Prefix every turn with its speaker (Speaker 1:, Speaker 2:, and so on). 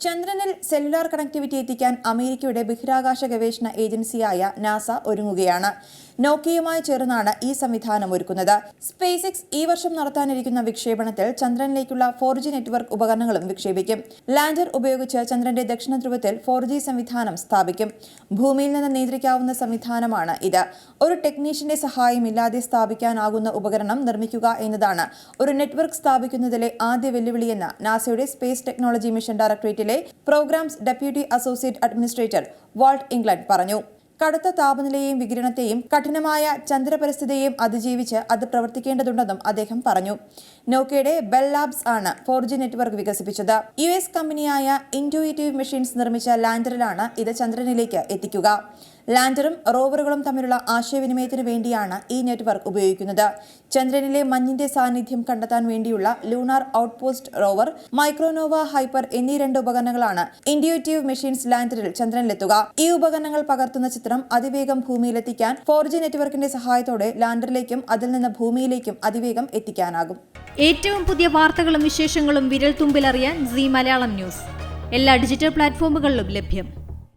Speaker 1: ചന്ദ്രനിൽ cellular connectivity എത്തിക്കാൻ അമേരിക്കയുടെ ബഹിരാകാശ ഗവേഷണ ഏജൻസിയായ നാസ ഒരുങ്ങുകയാണ്. നോക്കിയുമായി ചേർന്നാണ് ഈ സംവിധാനം ഒരുക്കുന്നത്. സ്പേസ് എക്സ് ഈ വർഷം നടത്താനിരിക്കുന്ന വിക്ഷേപണത്തിൽ ചന്ദ്രനിലേക്കുള്ള ഫോർ ജി നെറ്റ്വർക്ക് ഉപകരണങ്ങളും വിക്ഷേപിക്കും. ലാൻഡർ ഉപയോഗിച്ച് ചന്ദ്രന്റെ ദക്ഷിണ ധ്രുവത്തിൽ ഫോർ ജി സംവിധാനം സ്ഥാപിക്കും. ഭൂമിയിൽ നിന്ന് നിയന്ത്രിക്കാവുന്ന സംവിധാനമാണ് ഇത്. ഒരു ടെക്നീഷ്യന്റെ സഹായമില്ലാതെ സ്ഥാപിക്കാനാകുന്ന ഉപകരണം നിർമ്മിക്കുക എന്നതാണ്. ഒരു നെറ്റ്വർക്ക് സ്ഥാപിക്കുന്നതിലെ ആദ്യ വെല്ലുവിളിയെന്ന് നാസയുടെ space technology mission ഡയറക്ടറേറ്റിലെ programs deputy associate administrator Walt Engelund പറഞ്ഞു. കടുത്ത താപനിലയെയും വികിരണത്തെയും കഠിനമായ ചന്ദ്രപരിസ്ഥിതിയെയും അതിജീവിച്ച് അത് പ്രവർത്തിക്കേണ്ടതുണ്ടെന്നും അദ്ദേഹം പറഞ്ഞു. നോക്കയുടെ ബെൽ ലാബ്സ് ആണ് ഫോർ ജി നെറ്റ്വർക്ക് വികസിപ്പിച്ചത്. യു എസ് കമ്പനിയായ ഇൻഡുവേറ്റീവ് മെഷീൻസ് നിർമ്മിച്ച ലാൻഡറിലാണ് ഇത് ചന്ദ്രനിലേക്ക് എത്തിക്കുക. ലാൻഡറും റോവറുകളും തമ്മിലുള്ള ആശയവിനിമയത്തിന് വേണ്ടിയാണ് ഈ നെറ്റ്വർക്ക് ഉപയോഗിക്കുന്നത്. ചന്ദ്രനിലെ മഞ്ഞിന്റെ സാന്നിധ്യം കണ്ടെത്താൻ വേണ്ടിയുള്ള lunar outpost rover Micronova hyper എന്നീ രണ്ട് ഉപകരണങ്ങളാണ് ഇൻഡ്യൂറ്റീവ് മെഷീൻസ് ലാൻഡറിൽ ചന്ദ്രനിലെത്തുക. ഈ ഉപകരണങ്ങൾ പകർത്തുന്ന ചിത്രം അതിവേഗം ഭൂമിയിലെത്തിക്കാൻ ഫോർ ജി നെറ്റ്വർക്കിന്റെ സഹായത്തോടെ ലാൻഡറിലേക്കും അതിൽ നിന്ന് ഭൂമിയിലേക്കും അതിവേഗം എത്തിക്കാനാകും.
Speaker 2: ഏറ്റവും പുതിയ വാർത്തകളും വിശേഷങ്ങളും വിരൽ തുമ്പിലറിയാൻ സി മലയാളം ന്യൂസ്. എല്ലാ ഡിജിറ്റൽ പ്ലാറ്റ്ഫോമുകളിലും ലഭ്യം.